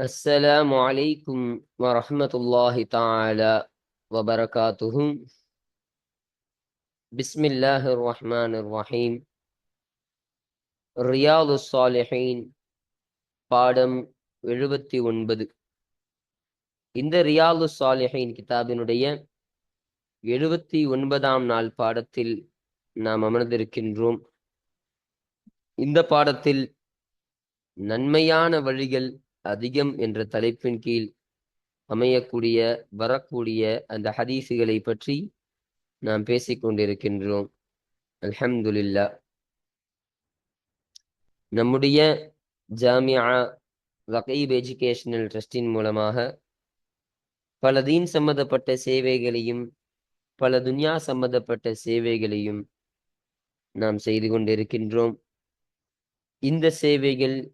السلام عليكم ورحمة الله تعالى وبركاته بسم الله الرحمن الرحيم رياض الصالحين பாடம் எழுபத்தி ஒன்பது இந்த ரியாலு சாலிஹின் கிதாபினுடைய எழுபத்தி ஒன்பதாம் நாள் பாடத்தில் நாம் அமர்ந்திருக்கின்றோம் இந்த பாடத்தில் நன்மையான வழிகள் அதிகம் என்ற தலைப்பின் கீழ் அமையக்கூடிய வரக்கூடிய அந்த ஹதீஸுகளை பற்றி நாம் பேசிக்கொண்டிருக்கின்றோம். அல்ஹம்துலில்லா. நம்முடைய ஜாமியா வகைப் எஜுகேஷனல் ட்ரஸ்டின் மூலமாக பல தீன் சம்பந்தப்பட்ட சேவைகளையும் பல துன்யா சம்பந்தப்பட்ட சேவைகளையும் நாம் செய்து கொண்டிருக்கின்றோம். இந்த சேவைகள்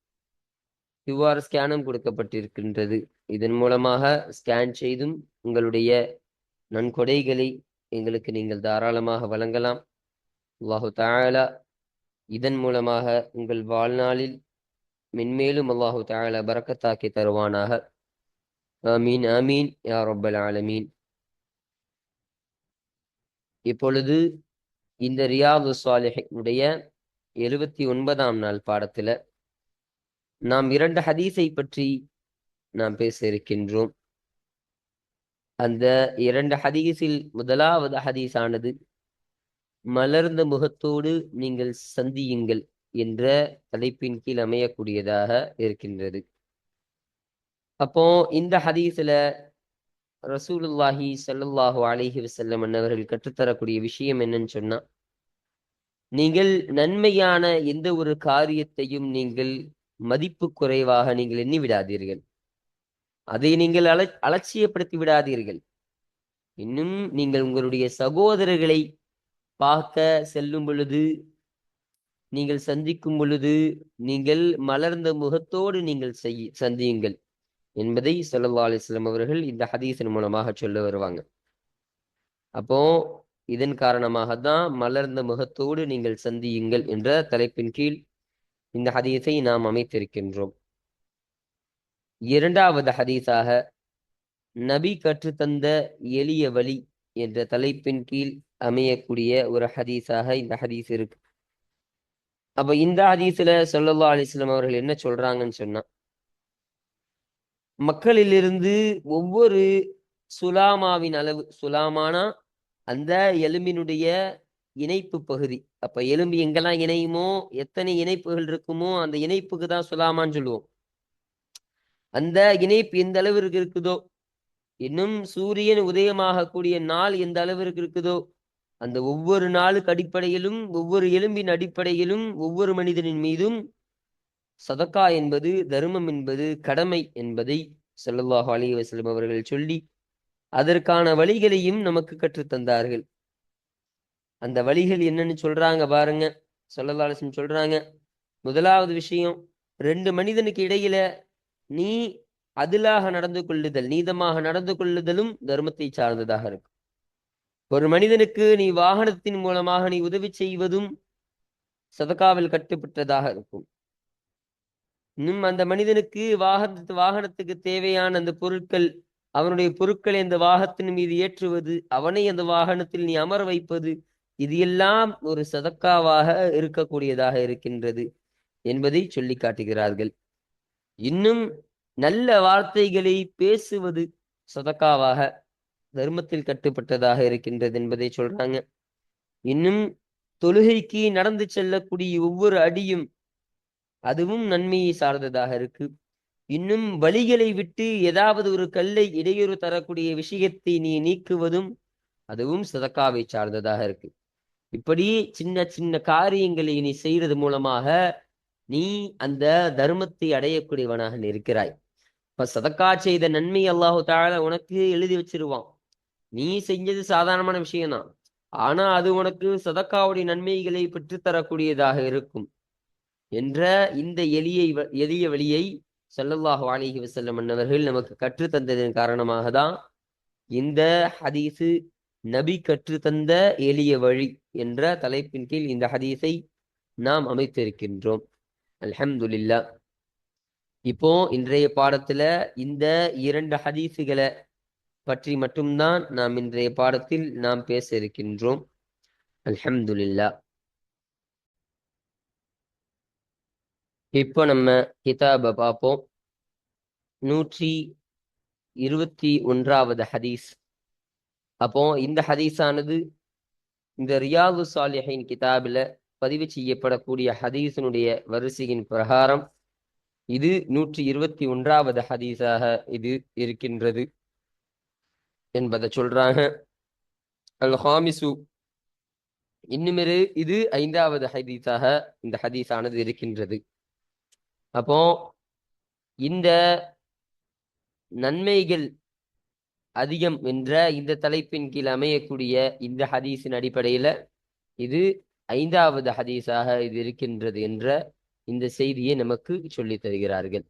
கியூஆர் ஸ்கேனும் கொடுக்கப்பட்டிருக்கின்றது. இதன் மூலமாக ஸ்கேன் செய்தும் உங்களுடைய நன்கொடைகளை எங்களுக்கு நீங்கள் தாராளமாக வழங்கலாம். அல்லாஹு தாலா இதன் மூலமாக உங்கள் வாழ்நாளில் மென்மேலும் அல்லாஹு தாலா பரக்கத்தாக்கி தருவானாக. ஆமீன் ஆமீன் யா ரொப்பல் ஆலமீன். இப்பொழுது இந்த ரியாது சாலிஹினுடைய எழுபத்தி ஒன்பதாம் நாள் பாடத்துல நாம் இரண்டு ஹதீஸை பற்றி நாம் பேச இருக்கின்றோம். அந்த இரண்டு ஹதீஸில் முதலாவது ஹதீஸானது மலர்ந்த முகத்தோடு நீங்கள் சந்தியுங்கள் என்ற தலைப்பின் கீழ் அமையக்கூடியதாக இருக்கின்றது. அப்போ இந்த ஹதீஸில் ரசூலுல்லாஹி சல்லுல்லாஹு அலிஹி வசல்லம் அன்னவர்கள் கற்றுத்தரக்கூடிய விஷயம் என்னன்னு சொன்னா நீங்கள் நன்மையான எந்த ஒரு காரியத்தையும் நீங்கள் மதிப்பு குறைவாக நீங்கள் எண்ணி விடாதீர்கள் அதை நீங்கள் அல அலட்சியப்படுத்தி விடாதீர்கள் இன்னும் நீங்கள் உங்களுடைய சகோதரர்களை பார்க்க செல்லும் பொழுது நீங்கள் சந்திக்கும் பொழுது நீங்கள் மலர்ந்த முகத்தோடு நீங்கள் செய் சந்தியுங்கள் என்பதை சல்லா அலிஸ்லாம் அவர்கள் இந்த ஹதீஸின் மூலமாக சொல்ல வருவாங்க. அப்போ இதன் காரணமாக தான் மலர்ந்த முகத்தோடு நீங்கள் சந்தியுங்கள் என்ற தலைப்பின் கீழ் இந்த ஹதீஸை நாம் அமைத்திருக்கின்றோம். இரண்டாவது ஹதீஸாக நபி கற்றுத்தந்த எளிய வழி என்ற தலைப்பின் கீழ் அமையக்கூடிய ஒரு ஹதீஸாக இந்த ஹதீஸ் இருக்கு. அப்ப இந்த ஹதீஸ்ல சொல்லல்லா அலிஸ்லாம் அவர்கள் என்ன சொல்றாங்கன்னு சொன்னா மக்களிலிருந்து ஒவ்வொரு சுலாமாவின் அளவு சுலாமானா அந்த எலும்பினுடைய இணைப்பு பகுதி. அப்ப எலும்பு எங்கெல்லாம் இணையுமோ எத்தனை இணைப்புகள் இருக்குமோ அந்த இணைப்புக்கு தான் சுலாமான்னு சொல்லுவோம். அந்த இணைப்பு எந்த அளவிற்கு இருக்குதோ இன்னும் சூரியன் உதயமாகக்கூடிய நாள் எந்த அளவிற்கு இருக்குதோ அந்த ஒவ்வொரு நாளுக்கு அடிப்படையிலும் ஒவ்வொரு எலும்பின் அடிப்படையிலும் ஒவ்வொரு மனிதனின் மீதும் சதக்கா என்பது தர்மம் என்பது கடமை என்பதை செல்லல்லாஹு அலி வசலம் அவர்கள் சொல்லி அதற்கான வழிகளையும் நமக்கு கற்றுத்தந்தார்கள் அந்த வழிகள் என்னன்னு சொல்றாங்க பாருங்க. சொல்லலாலசம் சொல்றாங்க. முதலாவது விஷயம் ரெண்டு மனிதனுக்கு இடையில நீ அதிலாக நடந்து கொள்ளுதல் நீதமாக நடந்து கொள்ளுதலும் தர்மத்தை சார்ந்ததாக இருக்கும். ஒரு மனிதனுக்கு நீ வாகனத்தின் மூலமாக நீ உதவி செய்வதும் சதகாவில் கட்டுப்பட்டதாக இருக்கும். இன்னும் அந்த மனிதனுக்கு வாகனத்து வாகனத்துக்கு தேவையான அந்த பொருட்கள் அவனுடைய பொருட்களை அந்த வாகனத்தின் மீது ஏற்றுவது அவனை அந்த வாகனத்தில் நீ அமர வைப்பது இது எல்லாம் ஒரு சதக்காவாக இருக்கக்கூடியதாக இருக்கின்றது என்பதை சொல்லி காட்டுகிறார்கள். இன்னும் நல்ல வார்த்தைகளை பேசுவது சதக்காவாக தர்மத்தில் கட்டுப்பட்டதாக இருக்கின்றது என்பதை சொல்றாங்க. இன்னும் தொழுகைக்கு நடந்து செல்லக்கூடிய ஒவ்வொரு அடியும் அதுவும் நன்மையை சார்ந்ததாக இருக்கு. இன்னும் வழிகளை விட்டு ஏதாவது ஒரு கல்லை இடையூறு தரக்கூடிய விஷயத்தை நீ நீக்குவதும் அதுவும் சதக்காவை சார்ந்ததாக இருக்கு. இப்படி சின்ன சின்ன காரியங்களை நீ செய்யறது மூலமாக நீ அந்த தர்மத்தை அடையக்கூடியவனாக இருக்கிறாய் இப்ப சதக்கா செய்த நன்மை அல்லாஹு தாழ உனக்கு எழுதி வச்சிருவான். நீ செஞ்சது சாதாரணமான விஷயம்தான். ஆனா அது உனக்கு சதக்காவுடைய நன்மைகளை பெற்றுத்தரக்கூடியதாக இருக்கும் என்ற இந்த எளியை எளிய வழியை செல்லல்லாஹு அலைஹி வசல்லம் அன்னவர்கள் நமக்கு கற்றுத் தந்ததன் காரணமாக தான் இந்த ஹதீஸு நபி கற்று தந்த எளிய வழி என்ற தலைப்பின் கீழ் இந்த ஹதீஸை நாம் அமைத்திருக்கின்றோம். அல்ஹம்துல்லா இப்போ இன்றைய பாடத்துல இந்த இரண்டு ஹதீஸுகளை பற்றி மட்டும்தான் நாம் இன்றைய பாடத்தில் நாம் பேச இருக்கின்றோம். அல்ஹம்துல்லா இப்போ நம்ம கிதாபை பார்ப்போம். நூற்றி இருபத்தி ஒன்றாவது ஹதீஸ். அப்போ இந்த ஹதீஸானது இந்த ரியாது சாலிஹின் கிதாபில் பதிவு செய்யப்படக்கூடிய ஹதீஸினுடைய வரிசையின் பிரகாரம் இது நூற்றி இருபத்தி ஒன்றாவது ஹதீஸாக இது இருக்கின்றது என்பதை சொல்றாங்க. அல் ஹாமிசு இன்னுமிரு இது ஐந்தாவது ஹதீஸாக இந்த ஹதீஸானது இருக்கின்றது. அப்போ இந்த நன்மைகள் அதிகம் என்ற இந்த தலைப்பின் கீழ் அமையக்கூடிய இந்த ஹதீஸின் அடிப்படையில இது ஐந்தாவது ஹதீஸாக இது இருக்கின்றது என்ற இந்த செய்தியை நமக்கு சொல்லி தருகிறார்கள்.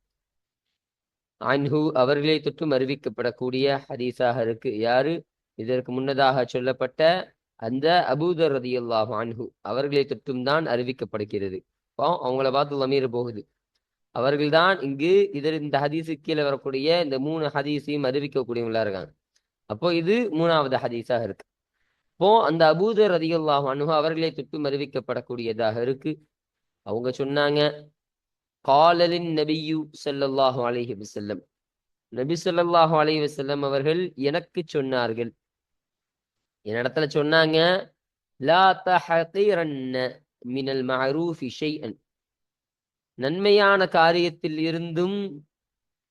அன்ஹு அவர்களை தொற்றும் அறிவிக்கப்படக்கூடிய ஹதீஸாக இருக்கு. யாரு? இதற்கு முன்னதாக சொல்லப்பட்ட அந்த அபூதர் ரதியுல்லாஹு அன்ஹு. அவர்களை தொற்றும் தான் அறிவிக்கப்படுகிறது. இப்போ அவங்கள பார்த்து லமீர் போகுது. அவர்கள்தான் இங்கு இதில் இந்த ஹதீஸு கீழே வரக்கூடிய இந்த மூணு ஹதீஸையும் அறிவிக்கக்கூடியவங்களா இருக்காங்க. அப்போ இது மூணாவது ஹதீஸாக இருக்கு. இப்போ அந்த அபூதர் அதிகல்லாஹ் அன்ஹு அவர்களை தொற்றும் அறிவிக்கப்படக்கூடியதாக இருக்கு. அவங்க சொன்னாங்க காலலின் நபியு செல்லல்லாஹு அலைஹி வசல்லம் நபி ஸல்லல்லாஹு அலைஹி வசல்லம் அவர்கள் எனக்கு சொன்னார்கள். என்னிடத்துல சொன்னாங்க? லா தஹகீரன்ன மினல் மஅரூஃபி ஷைஅன். நன்மையான காரியத்தில் இருந்தும்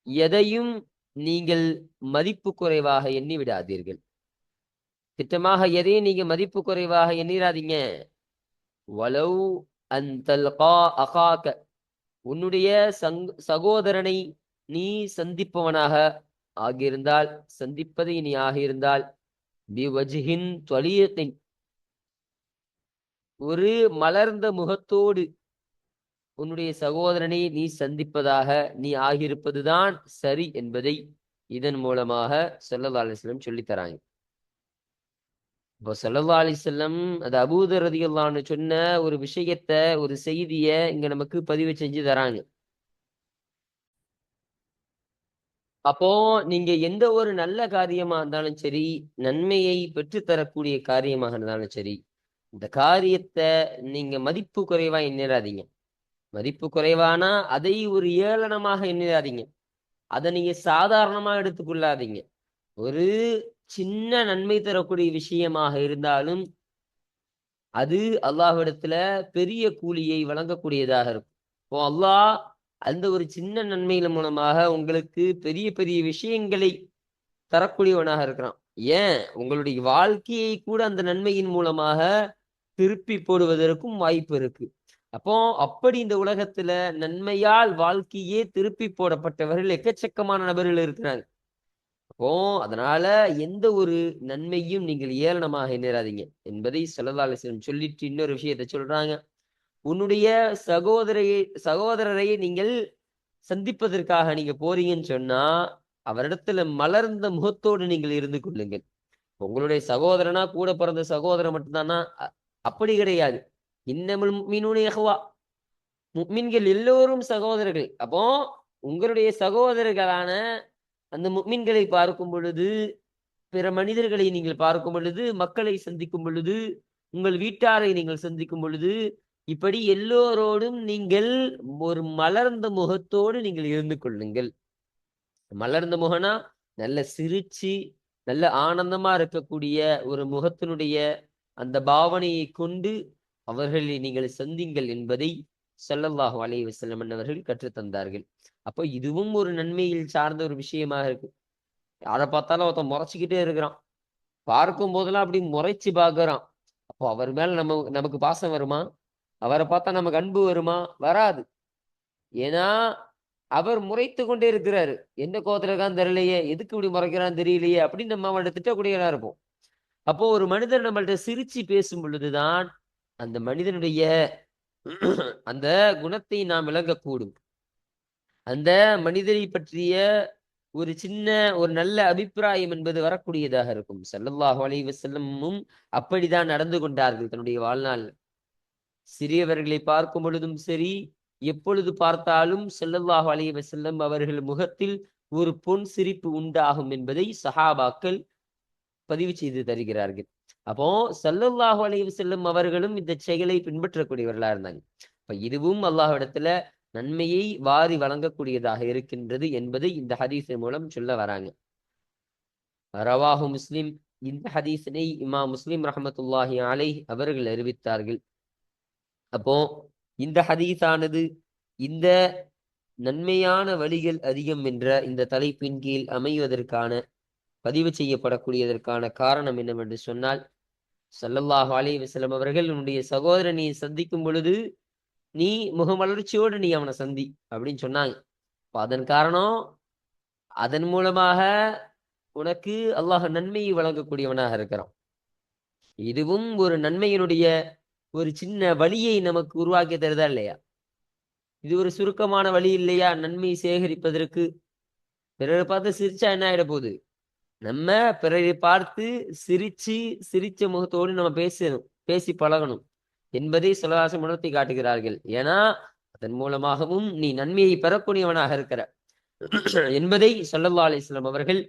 எதையும் நீங்கள் மதிப்பு குறைவாக எண்ணி விடாதீர்கள். திட்டமாக எதையும் நீங்க மதிப்பு குறைவாக எண்ணிராதீங்க. வலவு அந்தல்கா அகாக்க உன்னுடைய சங் சகோதரனை நீ சந்திப்பவனாக ஆகியிருந்தால் சந்திப்பதை நீ ஆகியிருந்தால் பிவஜ்ஹின் தொலியத்தின். ஒரு மலர்ந்த முகத்தோடு உன்னுடைய சகோதரனை நீ சந்திப்பதாக நீ ஆகியிருப்பதுதான் சரி என்பதை இதன் மூலமாக சல்லல்லா அலிஸ்லம் தராங்க. இப்போ சல்லல்லா அலிஸ்லம் அது அபூதர் ரதியுல்லான்னு சொன்ன ஒரு விஷயத்த ஒரு செய்திய இங்க நமக்கு பதிவு செஞ்சு தராங்க. அப்போ நீங்க எந்த ஒரு நல்ல காரியமா இருந்தாலும் சரி நன்மையை பெற்று தரக்கூடிய காரியமாக இருந்தாலும் சரி இந்த காரியத்தை நீங்க மதிப்பு குறைவா எண்ணிடாதீங்க மதிப்பு குறைவானா? அதை ஒரு ஏளனமாக எண்ணிடாதீங்க அதை நீங்க சாதாரணமா எடுத்துக்கொள்ளாதீங்க. ஒரு சின்ன நன்மை தரக்கூடிய விஷயமாக இருந்தாலும் அது அல்லாஹ்விடத்துல பெரிய கூலியை வழங்கக்கூடியதாக இருக்கும். இப்போ அல்லாஹ் அந்த ஒரு சின்ன நன்மைகள் மூலமாக உங்களுக்கு பெரிய பெரிய விஷயங்களை தரக்கூடியவனாக இருக்கிறான். ஏன்? உங்களுடைய வாழ்க்கையை கூட அந்த நன்மையின் மூலமாக திருப்பி போடுவதற்கும் வாய்ப்பு இருக்கு. அப்போ அப்படி இந்த உலகத்துல நன்மையால் வாழ்க்கையே திருப்பி போடப்பட்டவர்கள் எக்கச்சக்கமான நபர்கள் இருக்கிறாங்க. அப்போ அதனால எந்த ஒரு நன்மையும் நீங்கள் ஏளனமாக எண்ணிராதீங்க. என்பதை செல்லதாலிசன் சொல்லிட்டு இன்னொரு விஷயத்தை சொல்றாங்க. உன்னுடைய சகோதரையை சகோதரரை நீங்கள் சந்திப்பதற்காக நீங்க போறீங்கன்னு சொன்னா அவரிடத்துல மலர்ந்த முகத்தோடு நீங்கள் இருந்து கொள்ளுங்கள். உங்களுடைய சகோதரனா கூட பிறந்த சகோதரன் மட்டும்தானா? அப்படி கிடையாது. இன்னமும் மீனுனையகவா முக்மின்கள் எல்லோரும் சகோதரர்கள். அப்போ உங்களுடைய சகோதரர்களான அந்த முக்மின்களை பார்க்கும் பொழுது பிற மனிதர்களை நீங்கள் பார்க்கும் பொழுது மக்களை சந்திக்கும் பொழுது உங்கள் வீட்டாரை நீங்கள் சந்திக்கும் பொழுது இப்படி எல்லோரோடும் நீங்கள் ஒரு மலர்ந்த முகத்தோடு நீங்கள் இருந்து கொள்ளுங்கள். மலர்ந்த முகனா நல்ல சிரிச்சு நல்ல ஆனந்தமா இருக்கக்கூடிய ஒரு முகத்தினுடைய அந்த பாவனையை கொண்டு அவர்களை நீங்கள் சந்திங்கள் என்பதை ஸல்லல்லாஹு அலைஹி வசல்லம் அவர்கள் கற்றுத்தந்தார்கள். அப்போ இதுவும் ஒரு நன்மையில் சார்ந்த ஒரு விஷயமாக இருக்கு. அதை பார்த்தாலும் ஒருத்தன் முறைச்சிக்கிட்டே இருக்கிறான். பார்க்கும் போதெல்லாம் அப்படி முறைச்சு பார்க்கறான். அப்போ அவர் மேல நம்ம நமக்கு பாசம் வருமா? அவரை பார்த்தா நமக்கு அன்பு வருமா? வராது. ஏன்னா அவர் முறைத்து கொண்டே இருக்கிறாரு. என்ன கோவத்துல இருக்கான்னு தெரியலையே. எதுக்கு இப்படி முறைக்கிறான்னு தெரியலையே அப்படின்னு நம்ம அவன்கிட்ட திட்டக்கூடியவனா இருப்போம். அப்போ ஒரு மனிதர் நம்மள்ட்ட சிரிச்சு பேசும் பொழுதுதான் அந்த மனிதனுடைய அந்த குணத்தை நாம் விளங்கக்கூடும். அந்த மனிதரை பற்றிய ஒரு சின்ன ஒரு நல்ல அபிப்பிராயம் என்பது வரக்கூடியதாக இருக்கும். செல்லல்லாஹு அலைவசல்லமும் அப்படிதான் நடந்து கொண்டார்கள் தன்னுடைய வாழ்நாள். சிறியவர்களை பார்க்கும் பொழுதும் சரி எப்பொழுது பார்த்தாலும் செல்லல்லாஹு அலைவசல்லம் அவர்கள் முகத்தில் ஒரு பொன் சிரிப்பு உண்டாகும் என்பதை சஹாபாக்கள் பதிவு செய்து தருகிறார்கள். அப்போ ஸல்லல்லாஹு அலைவு செல்லும் அவர்களும் இந்த செயலை பின்பற்றக்கூடியவர்களா இருந்தாங்க. அப்ப இதுவும் அல்லாஹ்விடத்துல நன்மையை வாரி வழங்கக்கூடியதாக இருக்கின்றது என்பது இந்த ஹதீஸின் மூலம் சொல்ல வராங்க. ரவாஹு முஸ்லிம் இந்த ஹதீஸினை இமா முஸ்லிம் ரஹமத்துல்லாஹி அலை அவர்கள் அறிவித்தார்கள். அப்போ இந்த ஹதீஸானது இந்த நன்மையான வழிகள் அதிகம் என்ற இந்த தலைப்பின் கீழ் அமைவதற்கான பதிவு செய்யப்படக்கூடியதற்கான காரணம் என்னவென்று சொன்னால் சல்லல்லாஹு அலி வசலம் அவர்கள் உன்னுடைய சகோதரனை சந்திக்கும் பொழுது நீ முகமலர்ச்சியோடு நீ அவனை சந்தி அப்படின்னு சொன்னாங்க. அதன் காரணம் அதன் மூலமாக உனக்கு அல்லாஹ் நன்மையை வழங்கக்கூடியவனாக இருக்கிறான். இதுவும் ஒரு நன்மையினுடைய ஒரு சின்ன வழியை நமக்கு உருவாக்கி தருதா இல்லையா? இது ஒரு சுருக்கமான வழி இல்லையா? நன்மை சேகரிப்பதற்கு. பிறரை பார்த்து சிரிச்சா என்ன ஆயிட போகுது? நம்ம பிறரை பார்த்து சிரிச்சு சிரிச்ச முகத்தோடு நம்ம பேசணும் பேசி பழகணும் என்பதை சுலகாசம் உணர்த்தி காட்டுகிறார்கள். ஏன்னா அதன் மூலமாகவும் நீ நன்மையை பெறக்கூடியவனாக இருக்கிற. என்பதை சொல்லல்லா அலிஸ்லாம் அவர்கள்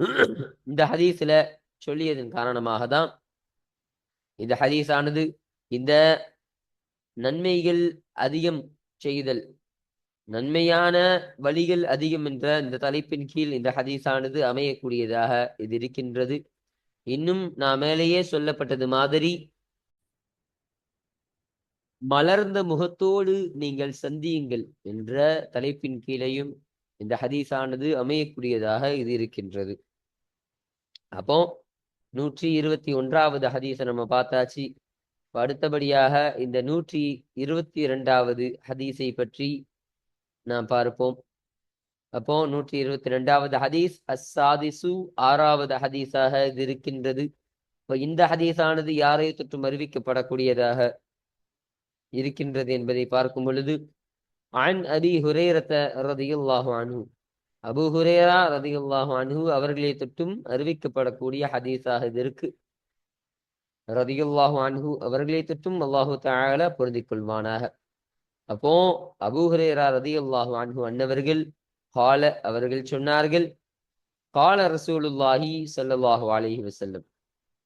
இந்த ஹதீஸ்ல சொல்லியதன் காரணமாக தான் இந்த ஹதீஸானது இந்த நன்மைகள் அதிகம் செய்தல் நன்மையான வழிகள் அதிகம் என்ற இந்த தலைப்பின் கீழ் இந்த ஹதீஸானது அமையக்கூடியதாக இது இருக்கின்றது. இன்னும் நான் மேலேயே சொல்லப்பட்டது மாதிரி மலர்ந்த முகத்தோடு நீங்கள் சந்தியுங்கள் என்ற தலைப்பின் கீழையும் இந்த ஹதீஸானது அமையக்கூடியதாக இது இருக்கின்றது. அப்போ நூற்றி இருபத்தி ஒன்றாவது ஹதீஸை நம்ம பார்த்தாச்சு. அடுத்தபடியாக இந்த நூற்றி இருபத்தி இரண்டாவது ஹதீஸை பற்றி நாம் பார்ப்போம். அப்போ நூற்றி இருபத்தி ரெண்டாவது ஹதீஸ் அஸ்ஸாதிசு ஆறாவது ஹதீஸாக இது இருக்கின்றது. இப்போ இந்த ஹதீஸானது யாரை தொற்றும் அறிவிக்கப்படக்கூடியதாக இருக்கின்றது என்பதை பார்க்கும் பொழுது அன் அபி ஹுரேரத ரதியுல்லாஹு அனு அபு ஹுரேரா ரதியுல்லாஹு அனு அவர்களை தொட்டும் அறிவிக்கப்படக்கூடிய ஹதீஸாக இது இருக்கு. ரதியுல்லாஹு அன்ஹு அவர்களை தொட்டும் அல்லாஹு தஆலா பொருந்திக் கொள்வானாக. அப்போ அபூஹரேரா ரதி அல்லாஹு அன்பு அன்னவர்கள் கால அவர்கள் சொன்னார்கள் கால ரசூலுல்லாஹி சல்லாஹு அலஹி வசல்லம்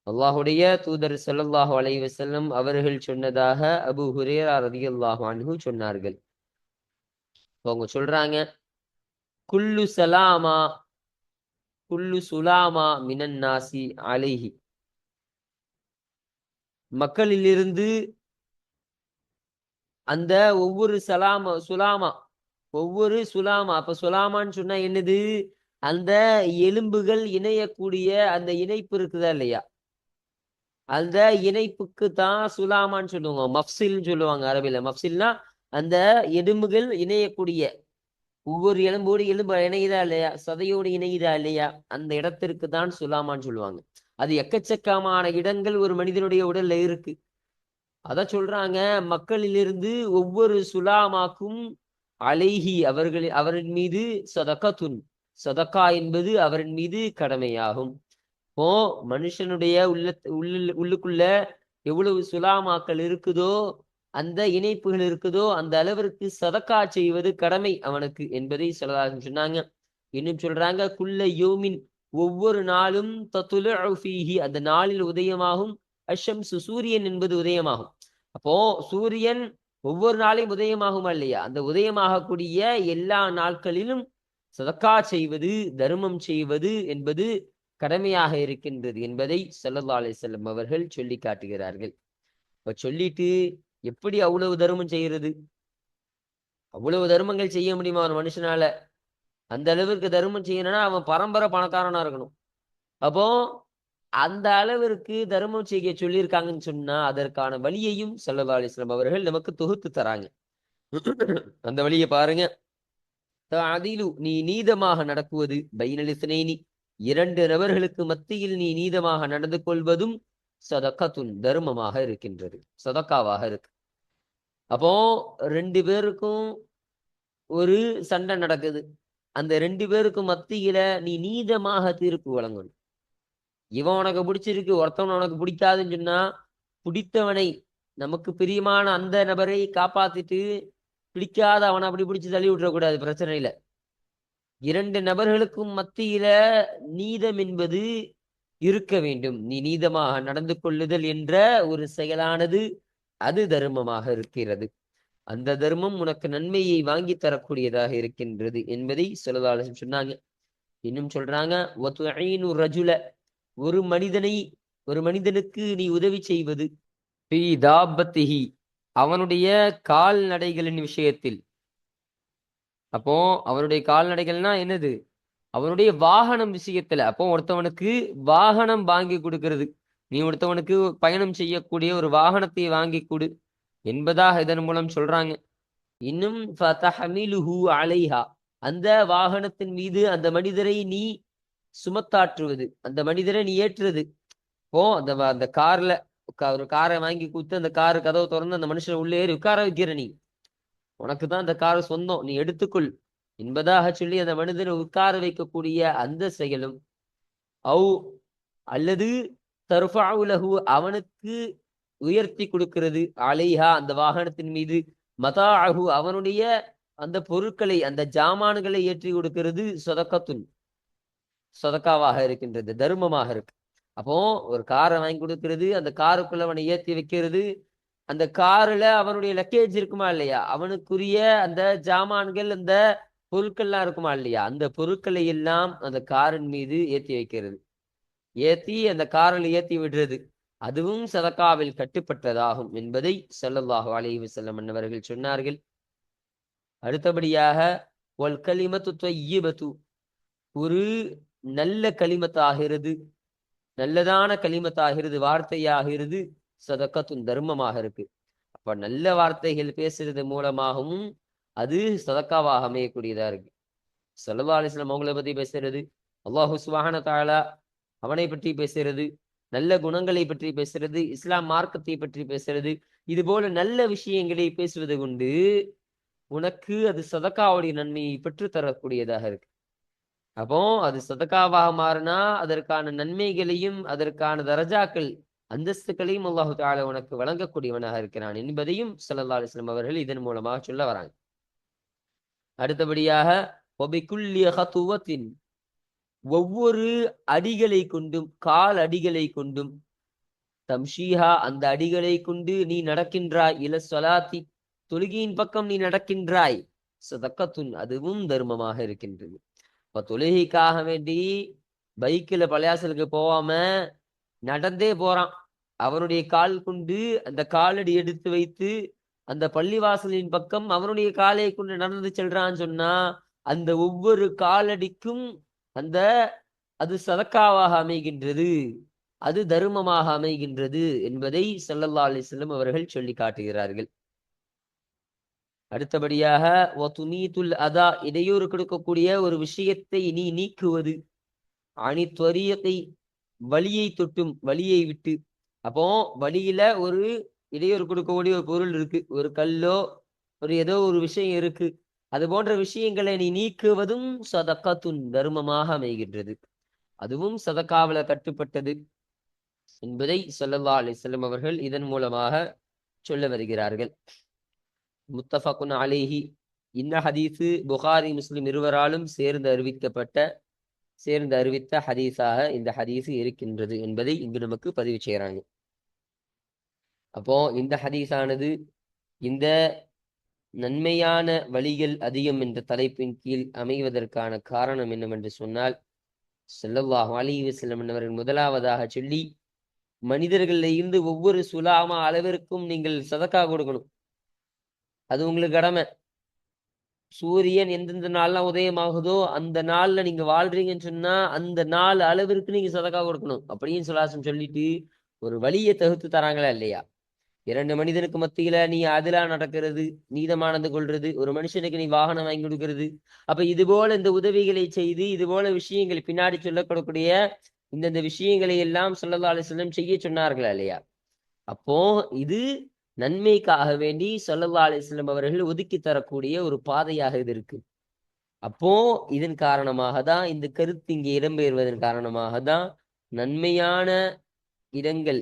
அல்லாஹுடைய தூதர் சல்லாஹு அலஹி வசல்லம் அவர்கள் சொன்னதாக அபு ஹுரேரா ரதி அல்லாஹு அன்பு சொன்னார்கள் அவங்க சொல்றாங்க குல்லு சலாமா குல்லு சுலாமா மினன் நாசி அலைஹி. மக்களிலிருந்து அந்த ஒவ்வொரு சலாமா சுலாமா ஒவ்வொரு சுலாமா அப்ப சுலாமான்னு சொன்னா என்னது? அந்த எலும்புகள் இணையக்கூடிய அந்த இணைப்பு இருக்குதா இல்லையா? அந்த இணைப்புக்கு தான் சுலாமான்னு சொல்லுவாங்க. மஃப்சில்னு சொல்லுவாங்க அரபில. மஃப்சில்னா அந்த எலும்புகள் இணையக்கூடிய. ஒவ்வொரு எலும்போடு எலும்பு இணையுதா இல்லையா? சதையோடு இணையுதா இல்லையா? அந்த இடத்திற்கு தான் சுலாமான்னு சொல்லுவாங்க. அது எக்கச்சக்கமான இடங்கள் ஒரு மனிதனுடைய உடல்ல இருக்கு. அத சொல்றாங்க மக்களிலிருந்து ஒவ்வொரு சுலாமாக்கும் அலைஹி அவர்கள் அவரின் மீது சதக்கத்துன். சதக்கா என்பது அவரின் மீது கடமையாகும். இப்போ மனுஷனுடைய உள்ள உள்ள உள்ளுக்குள்ள எவ்வளவு சுலாமாக்கள் இருக்குதோ அந்த இணைப்புகள் இருக்குதோ அந்த அளவிற்கு சதக்கா செய்வது கடமை அவனுக்கு என்பதை சொல்லதாக சொன்னாங்க. இன்னும் சொல்றாங்க குல்ல யோமின் ஒவ்வொரு நாளும் தத்துல அந்த நாளில் உதயமாகும் அஷம்சு சூரியன் என்பது உதயமாகும். அப்போ சூரியன் ஒவ்வொரு நாளையும் உதயமாகுமா இல்லையா? அந்த உதயமாகக்கூடிய எல்லா நாட்களிலும் சதக்கா செய்வது தர்மம் செய்வது என்பது கடமையாக இருக்கின்றது என்பதை சல்லா அலிசல்லம் அவர்கள் சொல்லி காட்டுகிறார்கள். இப்ப சொல்லிட்டு எப்படி அவ்வளவு தர்மம் செய்யறது? அவ்வளவு தர்மங்கள் செய்ய முடியுமா ஒரு மனுஷனால? அந்த அளவிற்கு தர்மம் செய்யணும்னா அவன் பரம்பரை பணக்காரனா இருக்கணும். அப்போ அந்த அளவிற்கு தர்மம் செய்ய சொல்லியிருக்காங்கன்னு சொன்னா அதற்கான வழியையும் சல்லா அலிஸ்லாம் அவர்கள் நமக்கு தொகுத்து தராங்க. அந்த வழியை பாருங்க. அதிலு நீ நீதமாக நடக்குவது பைனலிசனேனி இரண்டு நபர்களுக்கு மத்தியில் நீ நீதமாக நடந்து கொள்வதும் சதக்கத்துன் தர்மமாக இருக்கின்றது. சதக்காவாக இருக்கு. அப்போ ரெண்டு பேருக்கும் ஒரு சண்டை நடக்குது. அந்த ரெண்டு பேருக்கும் மத்தியில நீ நீதமாக தீர்ப்பு வழங்கணும். இவன் உனக்கு பிடிச்சிருக்கு ஒருத்தவன் உனக்கு பிடிக்காதுன்னு சொன்னா பிடித்தவனை நமக்கு பிரியமான அந்த நபரை காப்பாத்திட்டு பிடிக்காத அவனை அப்படி பிடிச்சு தள்ளி விட்டுறக்கூடாது பிரச்சனையில. இரண்டு நபர்களுக்கும் மத்தியில நீதம் என்பது இருக்க வேண்டும். நீ நீதமாக நடந்து கொள்ளுதல் என்ற ஒரு செயலானது அது தர்மமாக இருக்கிறது. அந்த தர்மம் உனக்கு நன்மையை வாங்கி தரக்கூடியதாக இருக்கின்றது என்பதை சொல்லதாலும் சொன்னாங்க. இன்னும் சொல்றாங்க "வதுஈனு ரஜுல ஒரு மனிதனை ஒரு மனிதனுக்கு நீ உதவி செய்வது. ஃபீ தாபத்திஹி அவனுடைய கால்நடைகளின் விஷயத்தில். அப்போ அவனுடைய கால்நடைகள்னா என்னது? அவனுடைய வாகனம் விஷயத்துல. அப்போ ஒருத்தவனுக்கு வாகனம் வாங்கி கொடுக்கிறது. நீ ஒருத்தவனுக்கு பயணம் செய்யக்கூடிய ஒரு வாகனத்தை வாங்கி கொடு என்பதாக இதன் மூலம் சொல்றாங்க. இன்னும் அலைஹா அந்த வாகனத்தின் மீது அந்த மனிதரை நீ சுமத்தாற்றுவது. அந்த மனிதரை நீ ஏற்றுறது. போ அந்த அந்த கார்ல ஒரு காரை வாங்கி கொடுத்து அந்த காரு கதவை திறந்து அந்த மனுஷனை உள்ளே ஏறி உட்கார வைக்கிற நீ. உனக்கு தான் அந்த காரை சொந்தம். நீ எடுத்துக்கொள். என்பதாக சொல்லி அந்த மனிதனை உட்கார வைக்கக்கூடிய அந்த செயலும் அவு அல்லது தர்ஃபஉலஹு அவனுக்கு உயர்த்தி கொடுக்கிறது. அலைஹா அந்த வாகனத்தின் மீது மதா அஹு அவனுடைய அந்த பொருட்களை அந்த ஜாமான்களை ஏற்றி கொடுக்கிறது. சொதக்கத்துன். சொதக்காவாக இருக்கின்றது தர்மமாக இருக்கு. அப்போ ஒரு காரை வாங்கி கொடுக்கறது அந்த காருக்குள்ள அவனை ஏற்றி வைக்கிறது அந்த காருல அவனுடைய லக்கேஜ் இருக்குமா இல்லையா? அவனுக்குரிய அந்த ஜாமான்கள் அந்த பொருட்கள்லாம் இருக்குமா இல்லையா? அந்த பொருட்களை எல்லாம் அந்த காரின் மீது ஏற்றி வைக்கிறது. ஏத்தி அந்த காரில் ஏத்தி விடுறது அதுவும் சதக்காவில் கட்டுப்பட்டதாகும் என்பதை செல்லல்லாஹு அலைஹி வஸல்லம் அன்னவர்கள் சொன்னார்கள். அடுத்தபடியாக ஒல் கலிமத்து தொய்யிபத்து ஒரு நல்ல களிமத்தாகிறது நல்லதான களிமத்தாகிறது வார்த்தையாகிறது சதக்கத்துன் தர்மமாக இருக்கு. அப்ப நல்ல வார்த்தைகள் பேசுறது மூலமாகவும் அது சதக்காவாக அமையக்கூடியதா இருக்கு. சல்லா அலிஸ்லாம் அவங்கள பத்தி பேசுறது அல்லாஹு சுவாகன தஆலா அவனை பற்றி பேசுறது நல்ல குணங்களை பற்றி பேசுறது இஸ்லாம் மார்க்கத்தை பற்றி பேசுறது இது போல நல்ல விஷயங்களை பேசுவது கொண்டு உனக்கு அது சதக்காவுடைய நன்மையை பெற்று தரக்கூடியதாக இருக்கு. அப்போ அது சதக்காவாக மாறினா அதற்கான நன்மைகளையும் அதற்கான தரஜாக்கள் அந்தஸ்துகளையும் அல்லாஹு தால உனக்கு வழங்கக்கூடியவனாக இருக்கிறான் என்பதையும் சல்லா அலிஸ்லாம் அவர்கள் இதன் மூலமாக சொல்ல வராங்க. அடுத்தபடியாக ஒவ்வொரு அடிகளை கொண்டும் கால் அடிகளை கொண்டும் தம்ஷீஹா அந்த அடிகளை கொண்டு நீ நடக்கின்றாய் இல சொலாத்தி தொழுகையின் பக்கம் நீ நடக்கின்றாய் சதக்கத்துன் அதுவும் தர்மமாக இருக்கின்றது. இப்ப தொழுகைக்காக வேண்டி பைக்கில் பழையாசலுக்கு போகாம நடந்தே போறான். அவனுடைய கால் கொண்டு அந்த காலடி எடுத்து வைத்து அந்த பள்ளிவாசலின் பக்கம் அவனுடைய காலை கொண்டு நடந்து செல்றான்னு சொன்னா அந்த ஒவ்வொரு காலடிக்கும் அந்த அது சதக்காவாக அமைகின்றது. அது தர்மமாக அமைகின்றது என்பதை சல்லல்லா அலிஸ்லம் அவர்கள் சொல்லி காட்டுகிறார்கள். அடுத்தபடியாக துல் அதா இடையூறு கொடுக்கக்கூடிய ஒரு விஷயத்தை நீ நீக்குவது. அணி துவரியத்தை வழியை தொட்டும் வழியை விட்டு. அப்போ வழியில ஒரு இடையூறு கொடுக்கக்கூடிய ஒரு பொருள் இருக்கு. ஒரு கல்லோ ஒரு ஏதோ ஒரு விஷயம் இருக்கு. அது போன்ற விஷயங்களை நீ நீக்குவதும் சதக்கத்துன் தர்மமாக அமைகின்றது. அதுவும் சதக்காவில கட்டுப்பட்டது என்பதை சொல்லல்லா அலிசல்லம் அவர்கள் இதன் மூலமாக சொல்ல வருகிறார்கள். முத்தஃபகுன் அலேஹி. இந்த ஹதீஸு புகாரி முஸ்லிம் இருவராலும் சேர்ந்து அறிவிக்கப்பட்ட சேர்ந்து அறிவித்த ஹதீஸாக இந்த ஹதீஸு இருக்கின்றது என்பதை இங்கு நமக்கு பதிவு செய்கிறாங்க அப்போ இந்த ஹதீஸானது இந்த நன்மையான வழிகள் அதிகம் என்ற தலைப்பின் கீழ் அமைவதற்கான காரணம் என்னவென்று சொன்னால் ஸல்லல்லாஹு அலைஹி வஸல்லம் என்பவர்கள் முதலாவதாக சொல்லி மனிதர்களிலிருந்து ஒவ்வொரு சுலாமா அளவிற்கும் நீங்கள் சதக்கா கொடுக்கணும். அது உங்களுக்கு கடமை. சூரியன் எந்தெந்த நாள்லாம் உதயமாகுதோ அந்த நாள்ல நீங்க வாழ்றீங்கன்னு சொன்னா அந்த நாள் அளவிற்கு நீங்க சதக்கா கொடுக்கணும். அப்படின்னு சொல்லாசம் சொல்லிட்டு ஒரு வழியை தகுத்து தராங்களா இல்லையா? இரண்டு மனிதனுக்கு மத்தியில நீ அதிலா நடக்கிறது நீதமானது கொள்றது ஒரு மனுஷனுக்கு நீ வாகனம் வாங்கி கொடுக்கறது. அப்ப இது போல இந்த உதவிகளை செய்து இது போல விஷயங்கள் பின்னாடி சொல்லக்கூடக்கூடிய இந்தந்த விஷயங்களை எல்லாம் ஸல்லல்லாஹு செல்லம் செய்ய சொன்னார்களா இல்லையா? அப்போ இது நன்மைக்காக வேண்டி சொல்லல்லா அலிஸ்லம் அவர்கள் ஒதுக்கி தரக்கூடிய ஒரு பாதையாக இது இருக்கு. அப்போ இதன் காரணமாக தான் இந்த கருத்து இங்கே இடம்பெயர்வதன் காரணமாக தான் நன்மையான இடங்கள்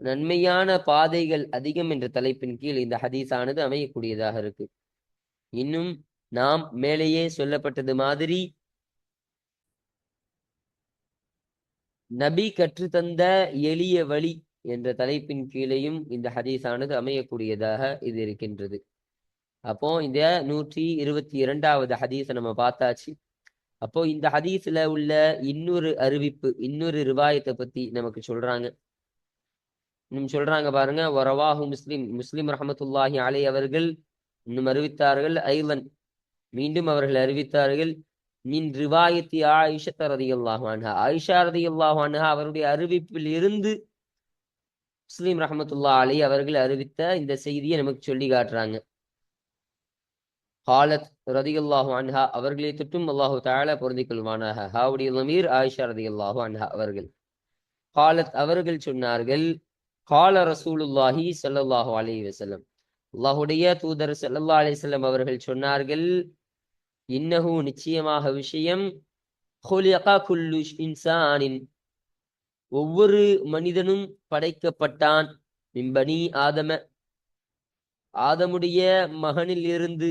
நன்மையான பாதைகள் அதிகம் என்ற தலைப்பின் கீழ் இந்த ஹதீஸானது அமையக்கூடியதாக இருக்கு. இன்னும் நாம் மேலேயே சொல்லப்பட்டது மாதிரி நபி கற்றுத்தந்த எளிய வழி என்ற தலைப்பின் கீழேயும் இந்த ஹதீஸானது அமையக்கூடியதாக இது இருக்கின்றது. அப்போ இந்த நூற்றி இருபத்தி இரண்டாவது ஹதீஸை நம்ம பார்த்தாச்சு. அப்போ இந்த ஹதீஸ்ல உள்ள இன்னொரு அறிவிப்பு இன்னொரு ரிவாயத்தை பத்தி நமக்கு சொல்றாங்க. இன்னும் சொல்றாங்க பாருங்க வரவாஹு முஸ்லிம். முஸ்லிம் ரஹமத்துல்லாஹி அலை அவர்கள் இன்னும் அறிவித்தார்கள் ஐலன் மீண்டும் அவர்கள் அறிவித்தார்கள் மின் ரிவாயத்தி ஆயிஷத்த ரதியல்லாஹு அன்ஹா. ஆயிஷா ரதியல்லாஹு அன்ஹா அவருடைய அறிவிப்பில் இருந்து முஸ்லீம் ரஹமத்துல்லா அலி அவர்கள் அறிவித்த இந்த செய்தியை நமக்கு சொல்லி காட்டுறாங்க. ஹாலத் ரதியுல்லாஹு அன்ஹா அவர்களை தொட்டும் அல்லாஹு தாயால பொருந்திக் கொள்வானாக. ஹாவுடைய லமீர் ஆயிஷா ரதியுல்லாஹு அன்ஹா அவர்கள். ஹாலத் அவர்கள் சொன்னார்கள் கால ரசூலுல்லாஹி சல்லாஹு அலி வசலம் அல்லாஹுடைய தூதர் சல்லா அலிசல்லம் அவர்கள் சொன்னார்கள் இன்னஹு நிச்சயமாக விஷயம் இன்சானின் ஒவ்வொரு மனிதனும் படைக்கப்பட்டான். மின்பனி ஆதம ஆதமுடைய மகனில் இருந்து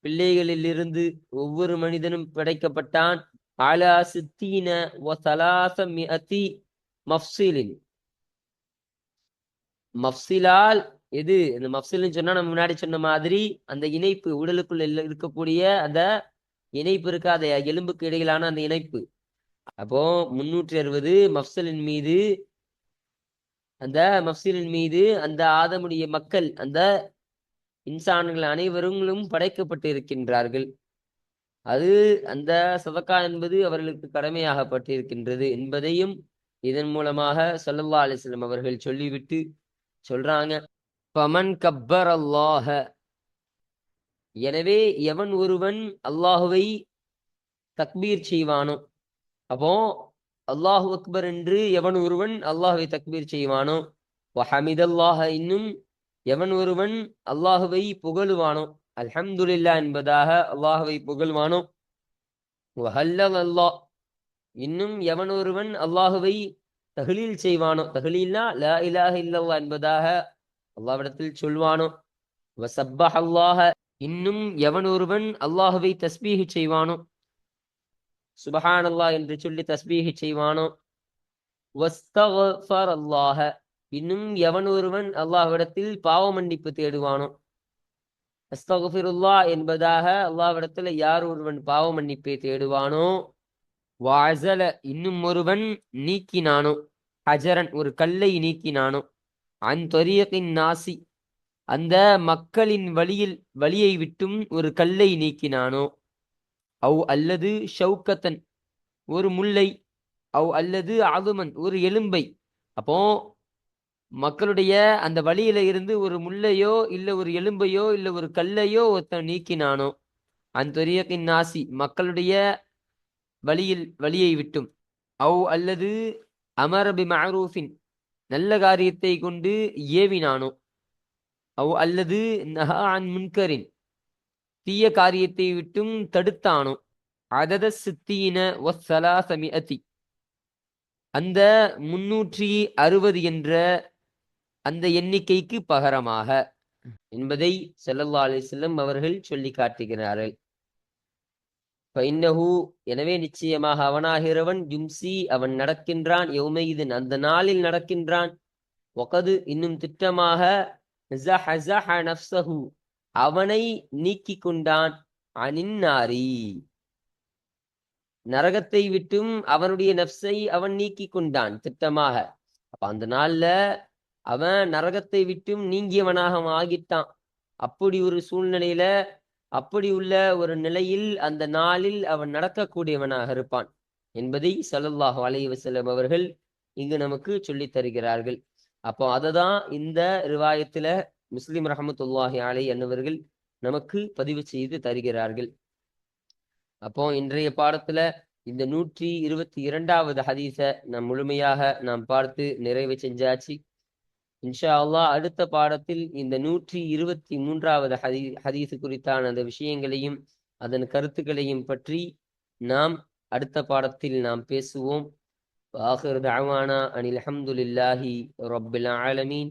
பிள்ளைகளில் இருந்து ஒவ்வொரு மனிதனும் படைக்கப்பட்டான். அலா சித்தீன வசலாச மிஅதி மஃசிலின் மஃப்சிலால் எது? இந்த மஃப்சிலுன்னு சொன்னா நம்ம முன்னாடி சொன்ன மாதிரி அந்த இணைப்பு உடலுக்குள்ள இருக்கக்கூடிய அந்த இணைப்பு இருக்காத எலும்புக்கு இடையிலான அந்த இணைப்பு. அப்போ முன்னூற்றி அறுபது மஃசலின் மீது அந்த மஃசிலின் மீது அந்த ஆதமுடைய மக்கள் அந்த இன்சான்கள் அனைவரும் படைக்கப்பட்டு இருக்கின்றார்கள் அது அந்த சதக்கா என்பது அவர்களுக்கு கடமையாகப்பட்டிருக்கின்றது என்பதையும் இதன் மூலமாக சொல்லல்லா அலிஸ்லம் அவர்கள் சொல்லிவிட்டு சொல்றாங்க. பமன் கப்பர் அல்லாஹ எனவே எவன் ஒருவன் அல்லாஹுவை தக்பீர் செய்வானோ அப்போ அல்லாஹு அக்பர் என்று எவன் ஒருவன் அல்லாஹுவை தக்பீர் செய்வானோ? வஹமிதல்லாஹ இன்னும் எவன் ஒருவன் அல்லாஹுவை புகழுவானோ? அல்ஹம்துலில்லா என்பதாக அல்லாஹுவை புகழ்வானோ? வஹல்லல் அல்லாஹ் இன்னும் எவன் ஒருவன் அல்லாஹுவை தகலீல் செய்வானோ? தஹ்லீல்னா ல இலாஹ இல்லல்லா என்பதாக அல்லாஹ்விடத்தில் சொல்வானோ? வசப்பஹ் அல்லாஹ இன்னும் எவன் ஒருவன் அல்லாஹுவை தஸ்பீஹ் செய்வானோ? சுபஹானல்லாஹ் என்று சொல்லி தஸ்பீஹ் செய்வானோ? வஸ்தஃபர் அல்லாஹ இன்னும் எவன் ஒருவன் அல்லாஹ்விடத்தில் பாவ மன்னிப்பு தேடுவானோ? அஸ்தகுஃபிருல்லா என்பதாக அல்லாஹ்விடத்தில் யார் ஒருவன் பாவ மன்னிப்பை தேடுவானோ? வாசல இன்னும் ஒருவன் நீக்கினானோ? ஹஜரன் ஒரு கல்லை நீக்கினானோ? அந்தொரியத்தின் நாசி. அந்த மக்களின் வழியில் வழியை விட்டும் ஒரு கல்லை நீக்கினானோ? அவ் அல்லது ஷவுக்கத்தன் ஒரு முல்லை அவ் அல்லது அதுமன் ஒரு எலும்பை. அப்போ மக்களுடைய அந்த வழியில இருந்து ஒரு முல்லையோ இல்லை ஒரு எலும்பையோ இல்லை ஒரு கல்லையோ ஒருத்தன் நீக்கினானோ அந்தொரியக்கின் நாசி மக்களுடைய வழியில் வழியை விட்டும். அவ் அல்லது அமரபி மஹரூஃபின் நல்ல காரியத்தை கொண்டு ஏவினானோ. அவ் அல்லது நஹான் முன்கரின் தீய காரியத்தை விட்டும் தடுத்தானோ? அதத சித்தீன வசலாசமிஅதி அந்த முன்னூற்றி அறுபது என்ற அந்த எண்ணிக்கைக்கு பகரமாக என்பதை செல்லல்லா அலைஹி அவர்கள் சொல்லி காட்டுகிறார்கள். பைன்னஹு எனவே நிச்சயமாக அவனாகிறவன் ஜும்சி அவன் நடக்கின்றான் யௌமைதின் அந்த நாளில் நடக்கின்றான். ஒகது இன்னும் திட்டமாக அவனை நீக்கி கொண்டான் அனின்னாரி நரகத்தை விட்டும் அவனுடைய நப்சை அவன் நீக்கி கொண்டான் திட்டமாக. அப்ப அந்த நாள்ல அவன் நரகத்தை விட்டும் நீங்கியவனாக ஆகிட்டான். அப்படி ஒரு சூழ்நிலையில அப்படி உள்ள ஒரு நிலையில் அந்த நாளில் அவன் நடக்கக்கூடியவனாக இருப்பான் என்பதை ஸல்லல்லாஹு அலைவசலம் அவர்கள் இங்கு நமக்கு சொல்லி தருகிறார்கள். அப்போ அதை தான் இந்த ரிவாயத்துல முஸ்லிம் ரஹமத்துல்லாஹி அலை என்னவர்கள் நமக்கு பதிவு செய்து தருகிறார்கள். அப்போ இன்றைய பாடத்துல இந்த நூற்றி இருபத்தி இரண்டாவது ஹதீஸை நாம் முழுமையாக நாம் பார்த்து நிறைவு செஞ்சாச்சு. இன்ஷா அல்லாஹ் அடுத்த பாடத்தில் இந்த நூற்றி இருபத்தி மூன்றாவது ஹதி ஹதீஸ் குறித்தான அந்த விஷயங்களையும் அதன் கருத்துக்களையும் பற்றி நாம் அடுத்த பாடத்தில் நாம் பேசுவோம். ஆஹிர் தாவானா அனில் அஹமதுல்லாஹி ரொபில் ஆலமீன்.